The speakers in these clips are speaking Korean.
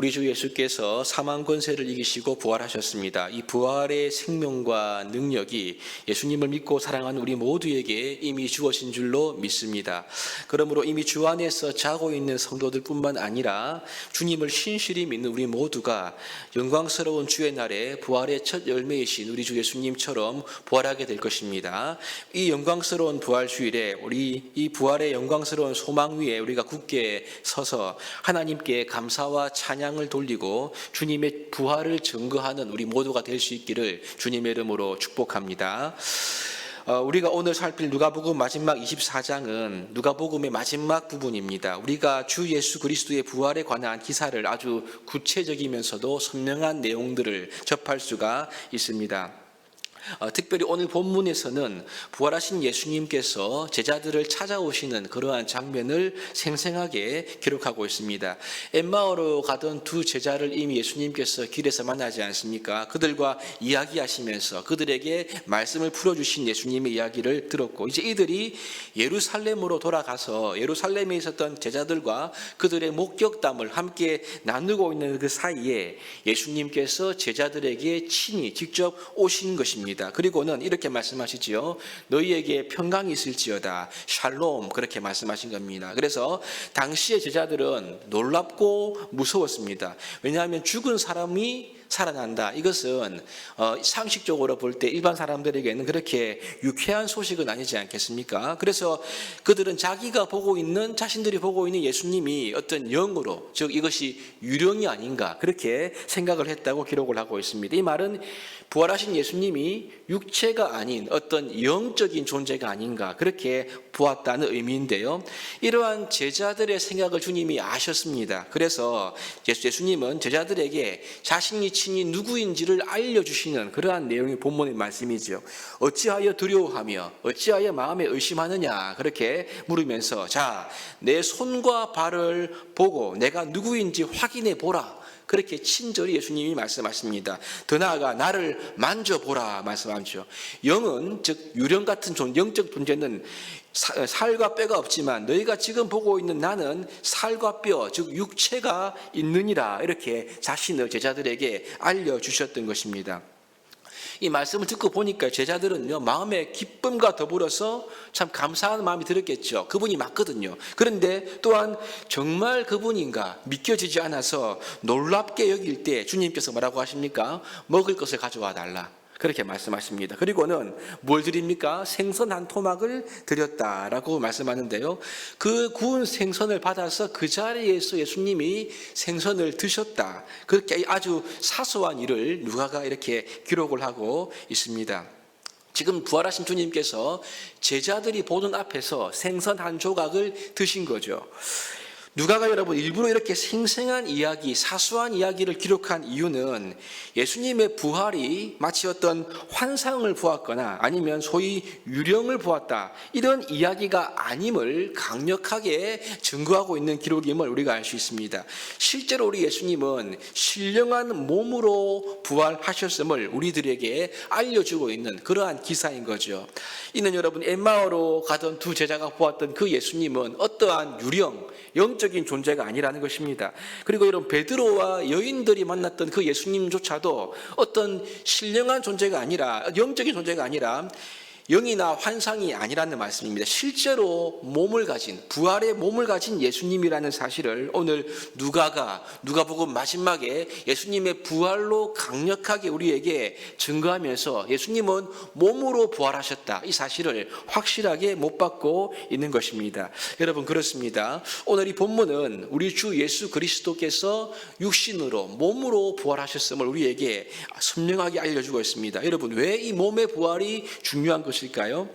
우리 주 예수께서 사망 권세를 이기시고 부활하셨습니다. 이 부활의 생명과 능력이 예수님을 믿고 사랑하는 우리 모두에게 이미 주어진 줄로 믿습니다. 그러므로 이미 주 안에서 자고 있는 성도들뿐만 아니라 주님을 신실히 믿는 우리 모두가 영광스러운 주의 날에 부활의 첫 열매이신 우리 주 예수님처럼 부활하게 될 것입니다. 이 영광스러운 부활 주일에 우리 이 부활의 영광스러운 소망 위에 우리가 굳게 서서 하나님께 감사와 찬양 을 돌리고 주님의 부활을 증거하는 우리 모두가 될 수 있기를 주님의 이름으로 축복합니다. 어, 우리가 오늘 살필 누가복음 마지막 24장은 누가복음의 마지막 부분입니다. 우리가 주 예수 그리스도의 부활에 관한 기사를 아주 구체적이면서도 선명한 내용들을 접할 수가 있습니다. 어, 특별히 오늘 본문에서는 부활하신 예수님께서 제자들을 찾아오시는 그러한 장면을 생생하게 기록하고 있습니다. 엠마오로 가던 두 제자를 이미 예수님께서 길에서 만나지 않습니까? 그들과 이야기하시면서 그들에게 말씀을 풀어주신 예수님의 이야기를 들었고 이제 이들이 예루살렘으로 돌아가서 예루살렘에 있었던 제자들과 그들의 목격담을 함께 나누고 있는 그 사이에 예수님께서 제자들에게 친히 직접 오신 것입니다. 그리고는 이렇게 말씀하시지요. 너희에게 평강이 있을지어다. 샬롬 그렇게 말씀하신 겁니다. 그래서 당시의 제자들은 놀랍고 무서웠습니다. 왜냐하면 죽은 사람이 살아난다. 이것은 어, 상식적으로 볼 때 일반 사람들에게는 그렇게 유쾌한 소식은 아니지 않겠습니까? 그래서 그들은 자기가 보고 있는 자신들이 보고 있는 예수님이 어떤 영으로 즉 이것이 유령이 아닌가 그렇게 생각을 했다고 기록을 하고 있습니다. 이 말은 부활하신 예수님이 육체가 아닌 어떤 영적인 존재가 아닌가 그렇게 보았다는 의미인데요. 이러한 제자들의 생각을 주님이 아셨습니다. 그래서 예수- 예수님은 제자들에게 자신이 친히 누구인지를 알려주시는 그러한 내용이 본문의 말씀이죠. 어찌하여 두려워하며 어찌하여 마음에 의심하느냐 그렇게 물으면서 자 내 손과 발을 보고 내가 누구인지 확인해 보라. 그렇게 친절히 예수님이 말씀하십니다. 더 나아가 나를 만져보라 말씀 하죠. 영은 즉 유령 같은 존, 영적 존재는 사- 살과 뼈가 없지만 너희가 지금 보고 있는 나는 살과 뼈, 즉 육체가 있느니라 이렇게 자신을 제자들에게 알려 주셨던 것입니다. 이 말씀을 듣고 보니까 제자들은요 마음의 기쁨과 더불어서 참 감사한 마음이 들었겠죠. 그분이 맞거든요. 그런데 또한 정말 그분인가 믿겨지지 않아서 놀랍게 여길 때 주님께서 뭐라고 하십니까? 먹을 것을 가져와 달라. 그렇게 말씀하십니다. 그리고는 뭘 드립니까? 생선 한 토막을 드렸다라고 말씀하는데요. 그 구운 생선을 받아서 그 자리에서 예수님이 생선을 드셨다. 그렇게 아주 사소한 일을 누가가 이렇게 기록을 하고 있습니다. 지금 부활하신 주님께서 제자들이 보는 앞에서 생선 한 조각을 드신 거죠. 누가가 여러분 일부러 이렇게 생생한 이야기, 사소한 이야기를 기록한 이유는 예수님의 부활이 마치 어떤 환상을 보았거나 아니면 소위 유령을 보았다 이런 이야기가 아님을 강력하게 증거하고 있는 기록임을 우리가 알 수 있습니다. 실제로 우리 예수님은 신령한 몸으로 부활하셨음을 우리들에게 알려주고 있는 그러한 기사인 거죠. 이는 여러분 엠마오로 가던 두 제자가 보았던 그 예수님은 어떠한 유령, 영 적인 존재가 아니라는 것입니다. 그리고 여러분 베드로와 여인들이 만났던 그 예수님조차도 어떤 신령한 존재가 아니라 영적인 존재가 아니라 영이나 환상이 아니라는 말씀입니다. 실제로 몸을 가진 부활의 몸을 가진 예수님이라는 사실을 오늘 누가가 누가복음 마지막에 예수님의 부활로 강력하게 우리에게 증거하면서 예수님은 몸으로 부활하셨다. 이 사실을 확실하게 못 받고 있는 것입니다. 여러분 그렇습니다. 오늘 이 본문은 우리 주 예수 그리스도께서 육신으로 몸으로 부활하셨음을 우리에게 선명하게 알려주고 있습니다. 여러분 왜 이 몸의 부활이 중요한 것 일까요?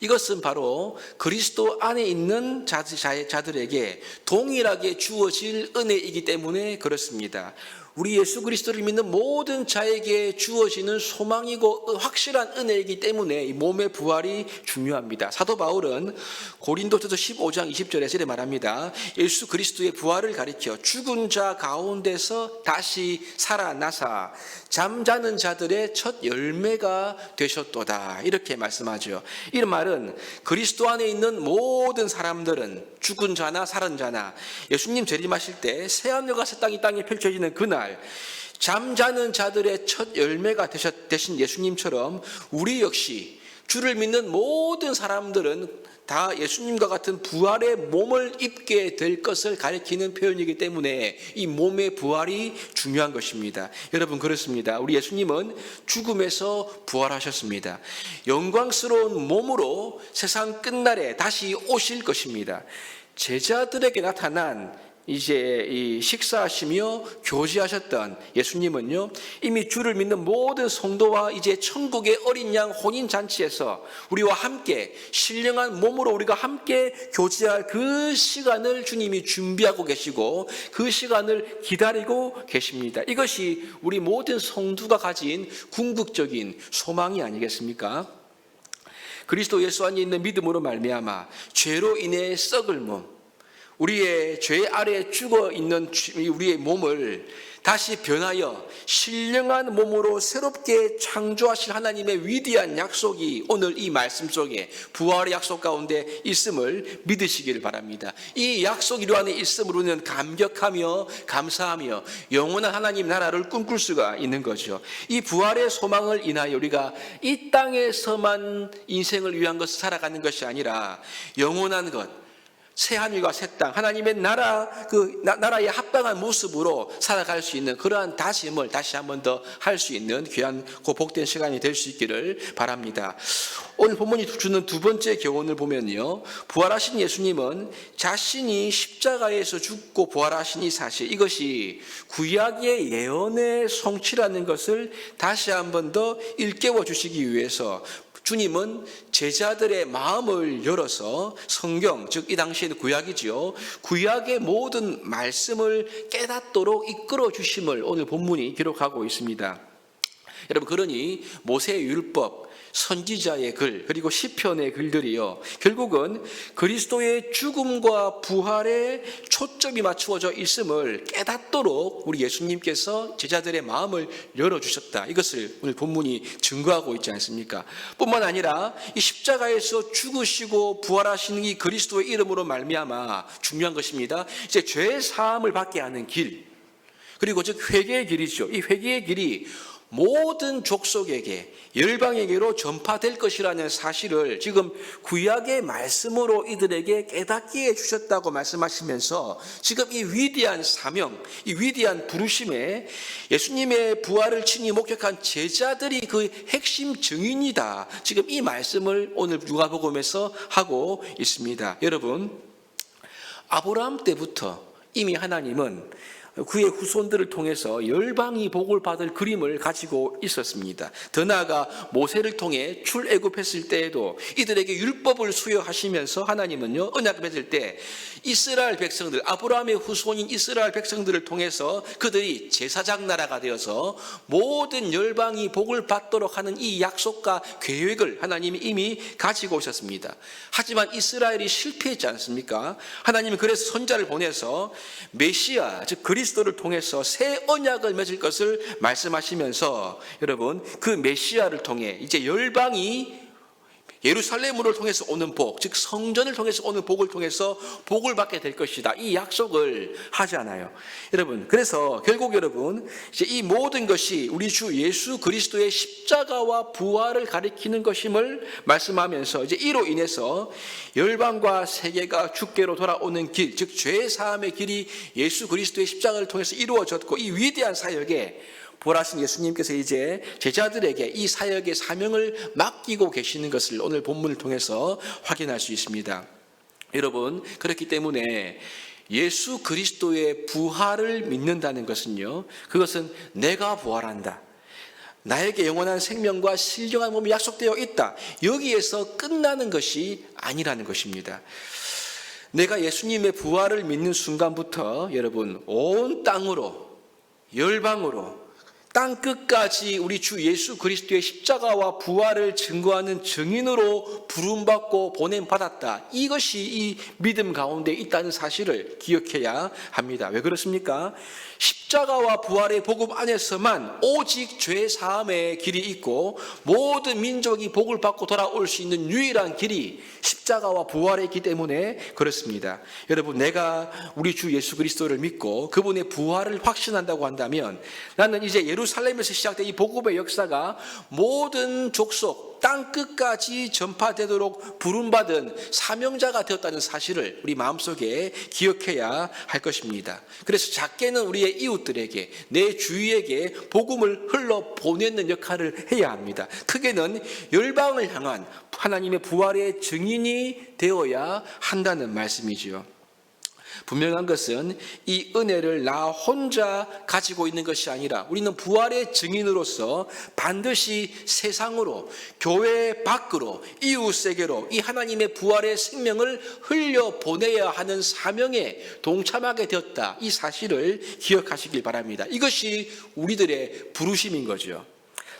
이것은 바로 그리스도 안에 있는 자들에게 동일하게 주어질 은혜이기 때문에 그렇습니다. 우리 예수 그리스도를 믿는 모든 자에게 주어지는 소망이고 확실한 은혜이기 때문에 이 몸의 부활이 중요합니다. 사도 바울은 고린도서서 15장 20절에 이렇게 말합니다. 예수 그리스도의 부활을 가리켜 죽은 자 가운데서 다시 살아나사 잠자는 자들의 첫 열매가 되셨도다. 이렇게 말씀하죠. 이 말은 그리스도 안에 있는 모든 사람들은 죽은 자나 살은 자나 예수님 재림하실 때 새 하늘과 새 땅이 땅에 펼쳐지는 그날 잠자는 자들의 첫 열매가 되신 예수님처럼 우리 역시 주를 믿는 모든 사람들은 다 예수님과 같은 부활의 몸을 입게 될 것을 가리키는 표현이기 때문에 이 몸의 부활이 중요한 것입니다. 여러분 그렇습니다. 우리 예수님은 죽음에서 부활하셨습니다. 영광스러운 몸으로 세상 끝날에 다시 오실 것입니다. 제자들에게 나타난 이제 이 식사하시며 교제하셨던 예수님은요 이미 주를 믿는 모든 성도와 이제 천국의 어린 양 혼인 잔치에서 우리와 함께 신령한 몸으로 우리가 함께 교제할 그 시간을 주님이 준비하고 계시고 그 시간을 기다리고 계십니다. 이것이 우리 모든 성도가 가진 궁극적인 소망이 아니겠습니까? 그리스도 예수 안에 있는 믿음으로 말미암아 죄로 인해 썩을 몸 우리의 죄 아래 죽어 있는 우리의 몸을 다시 변하여 신령한 몸으로 새롭게 창조하실 하나님의 위대한 약속이 오늘 이 말씀 속에 부활의 약속 가운데 있음을 믿으시기를 바랍니다. 이 약속 이루 안에 있음으로는 감격하며 감사하며 영원한 하나님 나라를 꿈꿀 수가 있는 거죠. 이 부활의 소망을 인하여 우리가 이 땅에서만 인생을 위한 것을 살아가는 것이 아니라 영원한 것 새 하늘과 새 땅, 하나님의 나라, 그 나, 라에 합당한 모습으로 살아갈 수 있는 그러한 다짐을 다시 한 번 더 할 수 있는 귀한 그 복된 시간이 될 수 있기를 바랍니다. 오늘 본문이 주는 두 번째 교훈을 보면요. 부활하신 예수님은 자신이 십자가에서 죽고 부활하신 이 사실, 이것이 구약의 예언의 성취라는 것을 다시 한 번 더 일깨워 주시기 위해서 주님은 제자들의 마음을 열어서 성경, 즉 이 당시에는 구약이지요. 구약의 모든 말씀을 깨닫도록 이끌어 주심을 오늘 본문이 기록하고 있습니다. 여러분 그러니 모세 율법 선지자의 글 그리고 시편의 글들이요 결국은 그리스도의 죽음과 부활에 초점이 맞추어져 있음을 깨닫도록 우리 예수님께서 제자들의 마음을 열어 주셨다 이것을 오늘 본문이 증거하고 있지 않습니까? 뿐만 아니라 이 십자가에서 죽으시고 부활하시는 이 그리스도의 이름으로 말미암아 중요한 것입니다. 이제 죄 사함을 받게 하는 길 그리고 즉 회개의 길이죠. 이 회개의 길이 모든 족속에게 열방에게로 전파될 것이라는 사실을 지금 구약의 말씀으로 이들에게 깨닫게 해 주셨다고 말씀하시면서 지금 이 위대한 사명, 이 위대한 부르심에 예수님의 부활을 친히 목격한 제자들이 그 핵심 증인이다. 지금 이 말씀을 오늘 누가복음에서 하고 있습니다. 여러분, 아브라함 때부터 이미 하나님은 그의 후손들을 통해서 열방이 복을 받을 그림을 가지고 있었습니다. 더 나아가 모세를 통해 출애굽했을 때에도 이들에게 율법을 수여하시면서 하나님은요 언약을 맺을 때 이스라엘 백성들 아브라함의 후손인 이스라엘 백성들을 통해서 그들이 제사장 나라가 되어서 모든 열방이 복을 받도록 하는 이 약속과 계획을 하나님이 이미 가지고 오셨습니다. 하지만 이스라엘이 실패했지 않습니까? 하나님은 그래서 선자를 보내서 메시아 즉 그리 그리스도를 통해서 새 언약을 맺을 것을 말씀하시면서 여러분 그 메시아를 통해 이제 열방이 예루살렘으로 통해서 오는 복, 즉 성전을 통해서 오는 복을 통해서 복을 받게 될 것이다. 이 약속을 하잖아요. 여러분, 그래서 결국 여러분, 이제 이 모든 것이 우리 주 예수 그리스도의 십자가와 부활을 가리키는 것임을 말씀하면서 이제 이로 인해서 열방과 세계가 주께로 돌아오는 길, 즉 죄 사함의 길이 예수 그리스도의 십자가를 통해서 이루어졌고 이 위대한 사역에 부활하신 예수님께서 이제 제자들에게 이 사역의 사명을 맡기고 계시는 것을 오늘 본문을 통해서 확인할 수 있습니다. 여러분, 그렇기 때문에 예수 그리스도의 부활을 믿는다는 것은요, 그것은 내가 부활한다. 나에게 영원한 생명과 신령한 몸이 약속되어 있다. 여기에서 끝나는 것이 아니라는 것입니다. 내가 예수님의 부활을 믿는 순간부터 여러분 온 땅으로 열방으로 땅 끝까지 우리 주 예수 그리스도의 십자가와 부활을 증거하는 증인으로 부름받고 보냄 받았다. 이것이 이 믿음 가운데 있다는 사실을 기억해야 합니다. 왜 그렇습니까? 십자가와 부활의 복음 안에서만 오직 죄 사함의 길이 있고 모든 민족이 복을 받고 돌아올 수 있는 유일한 길이 십자가와 부활이기 때문에 그렇습니다. 여러분 내가 우리 주 예수 그리스도를 믿고 그분의 부활을 확신한다고 한다면 나는 이제 예루살렘에서 시작된 이 복음의 역사가 모든 족속 땅 끝까지 전파되도록 부름받은 사명자가 되었다는 사실을 우리 마음속에 기억해야 할 것입니다. 그래서 작게는 우리의 이웃들에게 내 주위에게 복음을 흘러 보내는 역할을 해야 합니다. 크게는 열방을 향한 하나님의 부활의 증인이 되어야 한다는 말씀이지요. 분명한 것은 이 은혜를 나 혼자 가지고 있는 것이 아니라 우리는 부활의 증인으로서 반드시 세상으로 교회 밖으로 이웃 세계로 이 하나님의 부활의 생명을 흘려 보내야 하는 사명에 동참하게 되었다. 이 사실을 기억하시길 바랍니다. 이것이 우리들의 부르심인 거죠.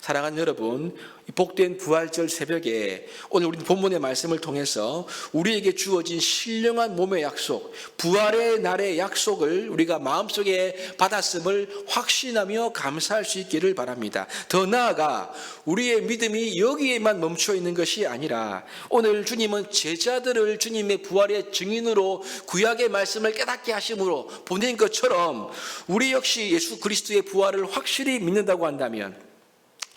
사랑하는 여러분, 이 복된 부활절 새벽에 오늘 우리 본문의 말씀을 통해서 우리에게 주어진 신령한 몸의 약속, 부활의 날의 약속을 우리가 마음속에 받았음을 확신하며 감사할 수 있기를 바랍니다. 더 나아가 우리의 믿음이 여기에만 멈춰 있는 것이 아니라 오늘 주님은 제자들을 주님의 부활의 증인으로 구약의 말씀을 깨닫게 하심으로 보낸 것처럼 우리 역시 예수 그리스도의 부활을 확실히 믿는다고 한다면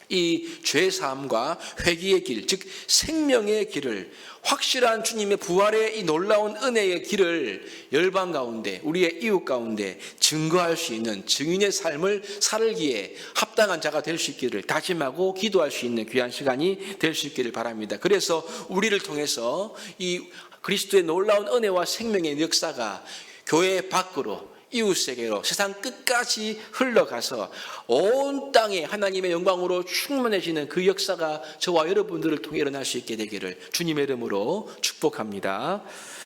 이 죄사함과 회개의 길, 즉 생명의 길을 확실한 주님의 부활의 이 놀라운 은혜의 길을 열방 가운데 우리의 이웃 가운데 증거할 수 있는 증인의 삶을 살기에 합당한 자가 될 수 있기를 다짐하고 기도할 수 있는 귀한 시간이 될 수 있기를 바랍니다. 그래서 우리를 통해서 이 그리스도의 놀라운 은혜와 생명의 역사가 교회 밖으로 이웃세계로 세상 끝까지 흘러가서 온 땅에 하나님의 영광으로 충만해지는 그 역사가 저와 여러분들을 통해 일어날 수 있게 되기를 주님의 이름으로 축복합니다.